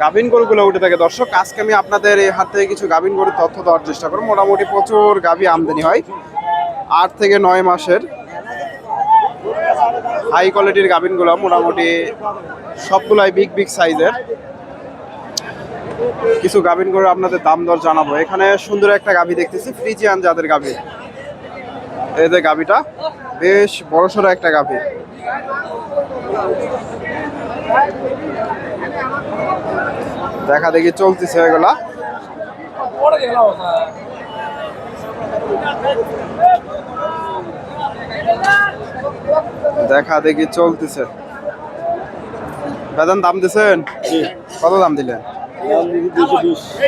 গাভিন গরুগুলো উঠে থাকে। দর্শক, আজকে আমি আপনাদের এই হাট থেকে কিছু গাভিন গরুর তথ্য দেওয়ার চেষ্টা করব। মোটামুটি প্রচুর গাভি আমদানি হয়। আট থেকে নয় মাসের হাই কোয়ালিটির গাভিনগুলো মোটামুটি সবগুলাই বিগ বিগ সাইজের কিছু গাভিন গরু আপনাদের দাম দর জানাব। এখানে সুন্দর একটা গাভি দেখতেছি, ফ্রিজিয়ান জাতের গাভি। এই যে গাভিটা, বেশ বড়সড় একটা গাভি। দেখা দেখি চলতেছে এগুলা। দেখা দেখি চলতেছে। বেতন দাম দিছেন? কত দাম দিলেন?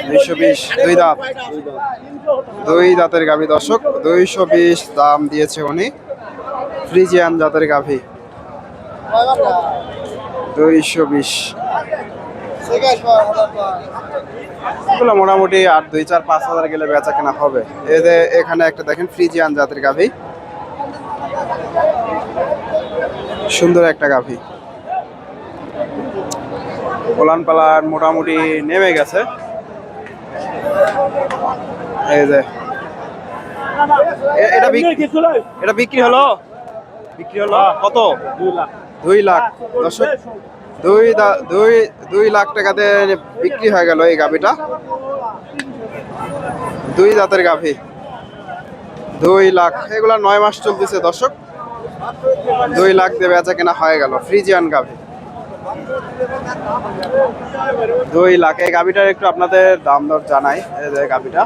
দুইশো বিশ। দুই দাঁত। দুই দাঁতের গাভী দর্শক দুইশো বিশ দাম দিয়েছে উনি। ফ্রিজিয়ান জাতের গাভী। দুইশো বিশ। এগুলো মোটামুটি আর দুই, চার, পাঁচ হাজার গেলে বেচা কেনা হবে। এদের এখানে একটা দেখেন ফ্রিজিয়ান জাতের গাভী। সুন্দর একটা গাভী। পোলান পালার মোটামুটি নেমে গেছে। এই যে। এটা এটা বিক্রি হলো? বিক্রি হলো? কত? দুই লাখ। দর্শক দুই দুই দুই লাখ টাকাতে বিক্রি হয়ে গেল এই গাভিটা। দুই দাঁতের গাভি। দুই লাখ, এগুলা নয় মাস চলতেছে দর্শক। দুই লাখ দিয়ে বেচা কেনা হয়ে গেল, ফ্রিজিয়ান গাভি। দুই লাখ, এই গাভিটার একটু আপনাদের দাম দর জানাই, এই গাভিটা।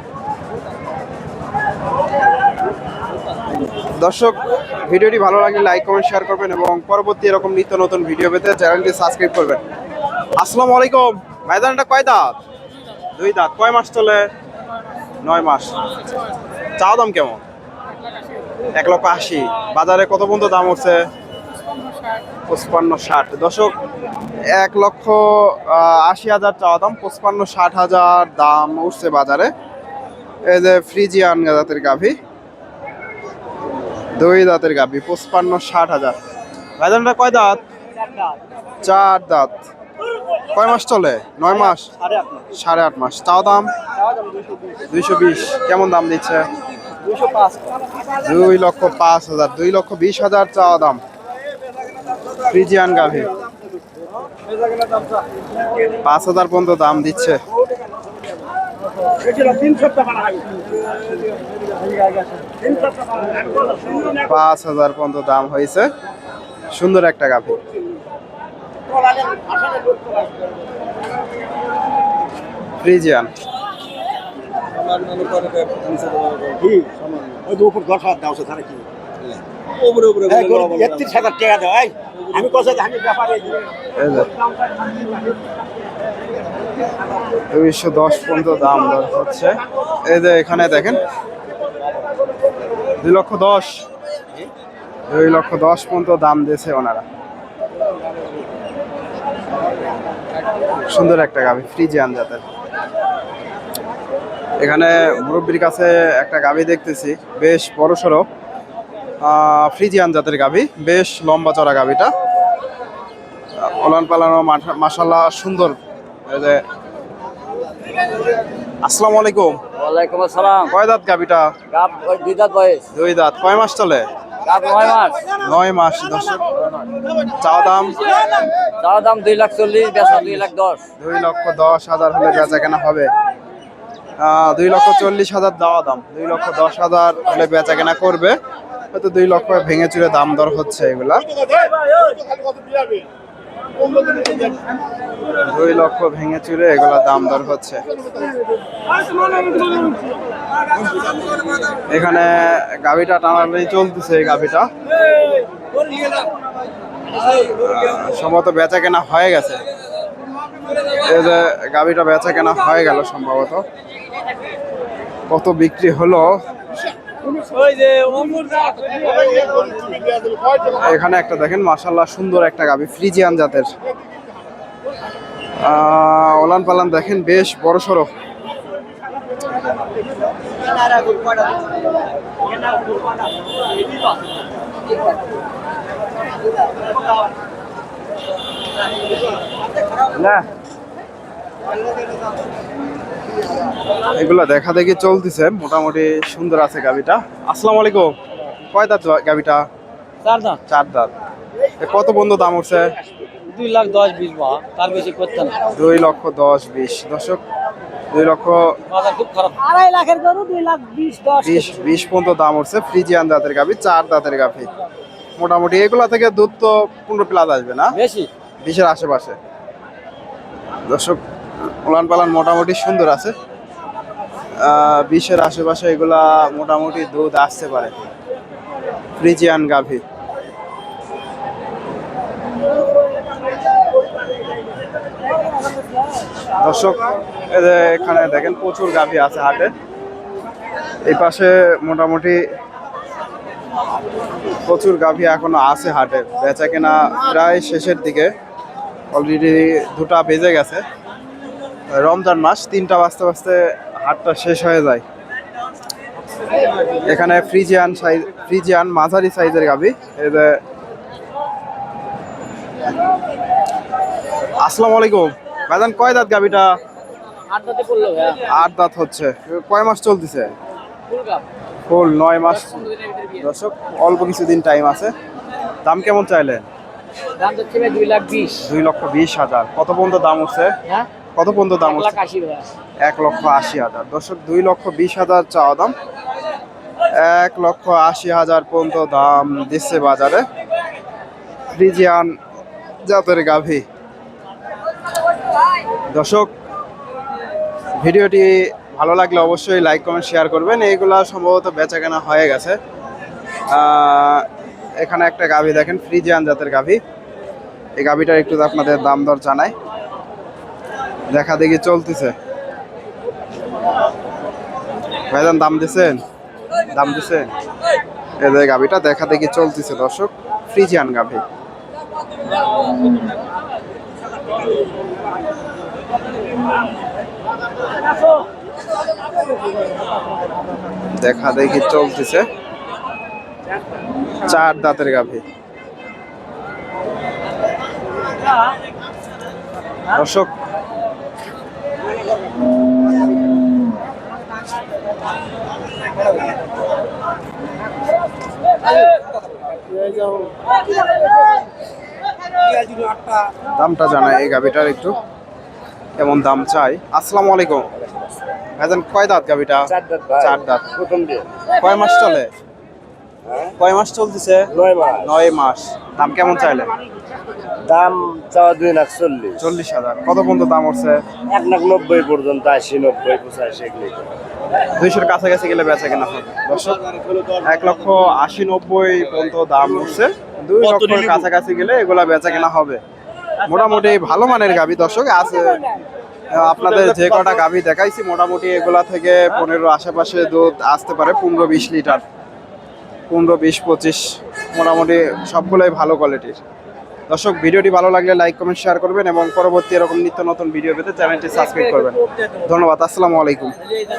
দর্শক, ভিডিওটি ভালো লাগলে লাইক কমেন্ট শেয়ার করবেন এবং পরবর্তী এরকম নিত্য নতুন ভিডিও পেতে চ্যানেলটি সাবস্ক্রাইব করবেন। আসসালামু আলাইকুম। ময়দানটা কয় দাঁত? দুই দাঁত। কয় মাস চলে? নয় মাস। চা দাম কেমন? এক লক্ষ আশি। বাজারে কত পর্যন্ত দাম হচ্ছে পঁচপান্ন ষাট। দশক এক লক্ষ আশি হাজার চাওয়া দাম, পঁচপান্ন ষাট হাজার দাম উঠছে বাজারে। এই যে ফ্রিজিয়ান জাতের গাভী। দুই দাঁতের গাভী পঁচপান্ন ষাট হাজার। ভাইজানটা কয় দাঁত? চার দাঁত। কয় মাস চলে? নয় মাস? সাড়ে আট মাস। চাও দাম? দুইশো বিশ। কেমন দাম দিচ্ছে? দুই লক্ষ পাঁচ হাজার। দুই লক্ষ বিশ হাজার চাওয়া দাম। ফ্রিজিয়ান গাভী। পাঁচ হাজার পর্যন্ত দাম দিচ্ছে। পাঁচ হাজার পর্যন্ত দাম হয়েছে। সুন্দর একটা গাভী ফ্রিজিয়ান। আমি কত আমি ব্যাপারে দুইশো দশ পর্যন্ত দাম দর হচ্ছে। এই যে এখানে দেখেন, দুই লক্ষ দশ। দুই লক্ষ দশ পর্যন্ত দাম দিয়েছে ওনারা। সুন্দর একটা গাভি, ফ্রিজিয়ান জাতের। এখানে মুরব্বীর কাছে একটা গাভি দেখতেছি, বেশ বড় সড়ো ফ্রিজিয়ান জাতের গাভি, বেশ লম্বা চড়া গাভিটা। পালানো মাসাল্লাহ সুন্দর আসসালামু আলাইকুম। ওয়ালাইকুম আসসালাম। কয় দাঁত কাপ ওই দুই দাঁত বয়স। দুই দাঁত। কয় মাস চলে? কাপ নয় মাস। নয় মাস দর্শক। চাওয়া দাম? তার দাম দুই লাখ চল্লিশ বেচা দুই লাখ দশ। দুই লক্ষ দশ হাজার হলে বেচা কেনা হবে দুই লক্ষ চল্লিশ হাজার দেওয়া দাম। দুই লক্ষ দশ হাজার হলে বেচা কেনা করবে। হয়তো দুই লক্ষ ভেঙে চুরে দাম দর হচ্ছে এগুলা। দুই লক্ষ ভেঙে চুরে এগুলা দাম দর হচ্ছে। এখানে গাভিটা টানাটানি চলতেছে এই গাভিটা। সম্ভবত বেচা কেনা হয়ে গেছে। এই যে গাভিটা বেচা কেনা হয়ে গেল সম্ভবত। কত বিক্রি হলো? এখানে একটা দেখেন মাশাল্লাহ সুন্দর একটা গাভি ফ্রিজিয়ান জাতের। ওলান পালান দেখেন, বেশ বড় সড়ো। না। এগুলা দেখা দেখি চলতেছে মোটামুটি সুন্দর আছে গাভিটা আসসালামু আলাইকুম। কয় দাঁত গাভিটা চার দাম চার দাঁত। এ কত বন্ধু দাম উঠছে? দুই লাখ দশ বিশ বা তার বেশি করতে না। দুই লক্ষ দশ বিশ। দশক দুই লক্ষ বাজার খুব খারাপ। আড়াই লাখের গরু দুই লাখ বিশ দশ। বিশ বিশ পর্যন্ত দাম উঠছে ফ্রিজিয়ান দাঁতের গাভি চার দাঁতের গাভি। মোটামুটি এগুলা থেকে দুধ তো পনেরো প্লাস আসবে না? বেশি। বিশের আশেপাশে। দর্শক উলান পালান মোটামুটি সুন্দর আছে। বিশের আশেপাশে এগুলা মোটামুটি দুধ আসতে পারে। ফ্রিজিয়ান গাভি। দর্শক এখানে দেখেন প্রচুর গাভি আছে হাটে। এই পাশে মোটামুটি প্রচুর গাভি এখনও আছে হাটে। বেচা কেনা প্রায় শেষের দিকে। অলরেডি দুটা বেজে গেছে। রমজান মাস তিনটা বাজতে বাজতে হাটটা শেষ হয়ে যায়। এখানে ফ্রিজিয়ান সাইজ ফ্রিজিয়ান মাঝারি সাইজের গাভি এই যে আসসালামু আলাইকুম। ভাইজান কয় দাঁত ভাইয়া। আট দাঁত হচ্ছে। কয় মাস চলতেছে? ফুল নয় মাস। দর্শক অল্প কিছুদিন টাইম আছে। দাম কেমন চাইলেন? দাম দুই লাখ বিশ। দুই লক্ষ বিশ হাজার। কত পর্যন্ত দাম হচ্ছে? হ্যাঁ? কত পর্যন্ত দাম ভাইয়া। এক লক্ষ আশি হাজার। দর্শক দুই লক্ষ বিশ হাজার চাওয়া দাম। এক লক্ষ আশি হাজার পর্যন্ত দাম দিচ্ছে বাজারে। ফ্রিজিয়ান জাতের গাভী। দর্শক ভিডিওটি ভালো লাগলে অবশ্যই লাইক কমেন্ট শেয়ার করবেন। এইগুলা সম্ভবত বেচা কেনা হয়ে গেছে। এখানে একটা গাভী দেখেন ফ্রিজিয়ান জাতের গাভী। এই গাভীটার একটু আপনাদের দাম দর জানাই। দেখা দেখি চলতেছে। ভাইজান, দাম দিছেন? দাম দিছেন? যে গাভীটা দেখা দেখি চলতেছে, দর্শক। ফ্রিজিয়ান গাভী। দেখা দেখি চলতেছে। চার দাঁতের গাভী। দর্শক দামটা জানাই এই গাভিটার একটু। কেমন দাম চাই? আসসালামু আলাইকুম। ভাইজান কয় দাঁত গাভিটা? চার দাঁত কয় মাস চলে? কয় মাস চলতেছে? নয় মাস। নয় মাস। দাম কেমন চাইলে? দাম চাওয়া দুই লাখ চল্লিশ। চল্লিশ হাজার। কত পর্যন্ত দাম উঠছে? এক লাখ নব্বই পর্যন্ত আশি নব্বই পঁচাশি এগুলি দুইশোর কাছাকাছি গেলে বেচা কেনা হবে। দর্শক এক লক্ষ আশি নব্বই পর্যন্ত দাম উঠছে দুই লক্ষের কাছাকাছি গেলে এগুলা বেচা কেনা হবে। মোটামুটি ভালো মানের গাভি দর্শক আছে আপনাদের যে কটা গাভি দেখাইছি মোটামুটি এগুলা থেকে পনেরো আশেপাশে দুধ আসতে পারে পনেরো বিশ লিটার। পনেরো বিশ পঁচিশ মোটামুটি সবগুলোই ভালো কোয়ালিটির। দর্শক ভিডিওটি ভালো লাগলে লাইক কমেন্ট শেয়ার করবেন এবং পরবর্তী এরকম নিত্য নতুন ভিডিও পেতে চ্যানেলটি সাবস্ক্রাইব করবেন। ধন্যবাদ আসসালামু আলাইকুম।